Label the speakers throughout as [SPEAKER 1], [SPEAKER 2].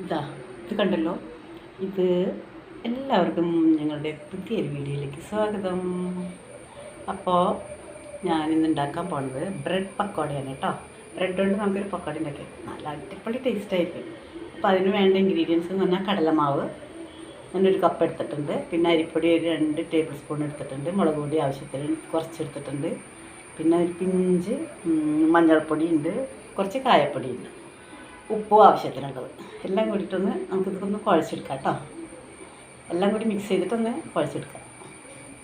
[SPEAKER 1] ഇതാ ഇത് കണ്ടല്ലോ? ഇത് എല്ലാവർക്കും ഞങ്ങളുടെ പുതിയൊരു വീഡിയോയിലേക്ക് സ്വാഗതം. അപ്പോൾ ഇന്ന് ഉണ്ടാക്കാൻ പോണത് ബ്രെഡ് പക്കോടയാണ് കേട്ടോ. ബ്രെഡ് കൊണ്ട് നമുക്കൊരു പക്കോട ഉണ്ടാക്കാം. നല്ല അടിപൊളി ടേസ്റ്റായിരിക്കും അപ്പോൾ അതിന് വേണ്ട ഇൻഗ്രീഡിയൻസ് എന്ന് പറഞ്ഞാൽ കടലമാവ്. ഞാനൊരു കപ്പ് എടുത്തിട്ടുണ്ട്. പിന്നെ അരിപ്പൊടി ഒരു രണ്ട് ടേബിൾ സ്പൂൺ എടുത്തിട്ടുണ്ട്. മുളക് പൊടി ആവശ്യത്തിന് കുറച്ച് എടുത്തിട്ടുണ്ട്. പിന്നെ ഒരു പിഞ്ച് മഞ്ഞൾപ്പൊടിയുണ്ട് കുറച്ച് കായപ്പൊടി ഉണ്ട്. ഉപ്പും ആവശ്യത്തിനുള്ളത് എല്ലാം കൂടിയിട്ടൊന്ന് നമുക്കിതൊന്ന് കുഴച്ചെടുക്കാം കേട്ടോ. എല്ലാം കൂടി മിക്സ് ചെയ്തിട്ടൊന്ന് കുഴച്ചെടുക്കാം.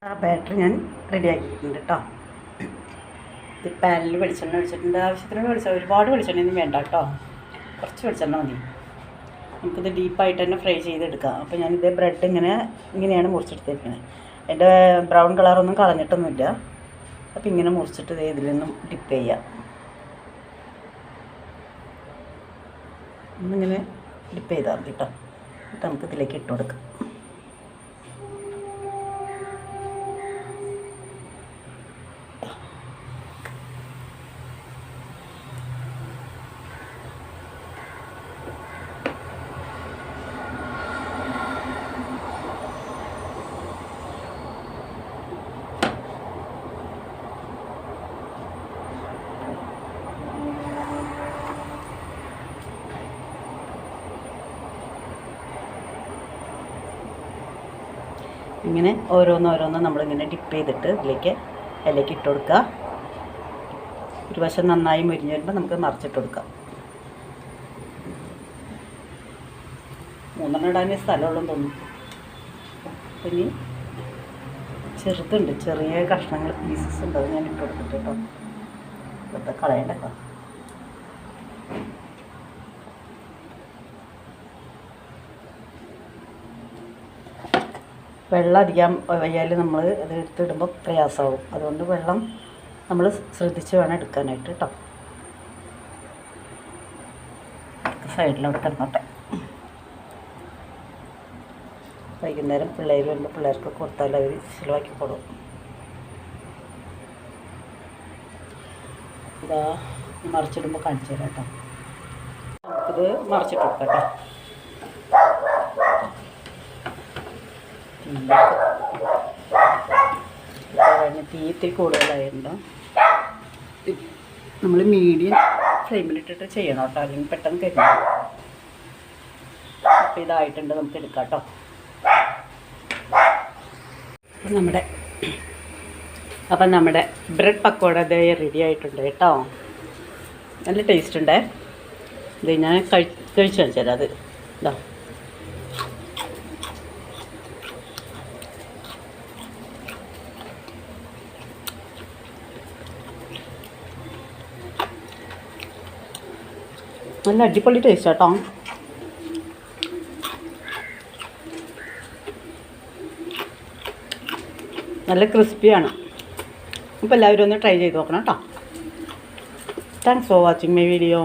[SPEAKER 1] ആ ബാറ്റർ ഞാൻ റെഡി ആക്കിയിട്ടുണ്ട് കേട്ടോ. ഇത് പാനിൽ വെളിച്ചെണ്ണ ഒഴിച്ചിട്ടുണ്ട്. ആവശ്യത്തിന് വെളിച്ചെണ്ണ ഒരുപാട് വെളിച്ചെണ്ണയൊന്നും വേണ്ട കേട്ടോ. കുറച്ച് വെളിച്ചെണ്ണ മതി. നമുക്കിത് ഡീപ്പായിട്ട് തന്നെ ഫ്രൈ ചെയ്തെടുക്കാം. അപ്പോൾ ഞാനിത് ബ്രെഡ് ഇങ്ങനെ ഇങ്ങനെയാണ് മുറിച്ചെടുത്തിരിക്കുന്നത് അതിന്റെ ബ്രൗൺ കളറൊന്നും കളഞ്ഞിട്ടൊന്നുമില്ല. അപ്പോൾ ഇങ്ങനെ മുറിച്ചിട്ട് ഇതിൽ നിന്നും ഡിപ്പ് ചെയ്യാം. ഒന്നിങ്ങനെ ഡിപ്പ് ചെയ്താൽ മതി കേട്ടോ. എന്നിട്ട് നമുക്ക് ഇതിലേക്ക് ഇട്ട് കൊടുക്കാം. ഇങ്ങനെ ഓരോന്നോരോന്ന് നമ്മളിങ്ങനെ ഡിപ്പ് ചെയ്തിട്ട് ഇതിലേക്ക് അതിലേക്ക് ഇട്ട് കൊടുക്കുക. ഒരു വശം നന്നായി മുരിഞ്ഞ് വരുമ്പോൾ നമുക്ക് മറിച്ചിട്ട് കൊടുക്കാം. മൂന്നെണ്ണം ഇടാനേ സ്ഥലമുള്ളൂ തോന്നുന്നു. ഇനി ചെറുതുണ്ട് ചെറിയ കഷ്ണങ്ങൾ പീസസ് ഉണ്ട്. അത് ഞാൻ ഇട്ട് കൊടുത്തിട്ട് കേട്ടോ ഇതൊക്കെ കളയണ്ടല്ലോ വെള്ളം അധികം വയ്യാൽ നമ്മൾ ഇത് എടുത്തിടുമ്പോൾ പ്രയാസമാവും അതുകൊണ്ട് വെള്ളം നമ്മൾ ശ്രദ്ധിച്ച് വേണം എടുക്കാനായിട്ട് കേട്ടോ സൈഡിലോട്ട് കിടന്നോട്ടെ. വൈകുന്നേരം പിള്ളേർ വരുമ്പോൾ പിള്ളേർക്ക് കൊടുത്താൽ അവർ ചിലവാക്കി കൊടുക്കും. ഇതാ മറിച്ചിടുമ്പോൾ കാണിച്ചു തരാം കേട്ടോ നമുക്കിത് മറിച്ചിട്ട് കൊടുക്കാം കേട്ടോ തീയിലേക്ക് തീ നമ്മൾ മീഡിയം ഫ്ലെയിമിലിട്ടിട്ട് ചെയ്യണം കേട്ടോ. അല്ലെങ്കിൽ പെട്ടെന്ന് കരിഞ്ഞു അപ്പോൾ ഇതായിട്ടുണ്ട് നമുക്ക് എടുക്കാം കേട്ടോ. നമ്മുടെ അപ്പം നമ്മുടെ ബ്രെഡ് പക്കോട ഇതേ റെഡി ആയിട്ടുണ്ട് കേട്ടോ. നല്ല ടേസ്റ്റ് ഉണ്ടേ. ഇത് ഞാൻ കഴി കഴിച്ചു വെച്ചാൽ അത്. ഇതാ നല്ല അടിപൊളി ടേസ്റ്റ് കേട്ടോ നല്ല ക്രിസ്പിയാണ് അപ്പോൾ എല്ലാവരും ഒന്ന് ട്രൈ ചെയ്ത് നോക്കണം കേട്ടോ thanks for watching my video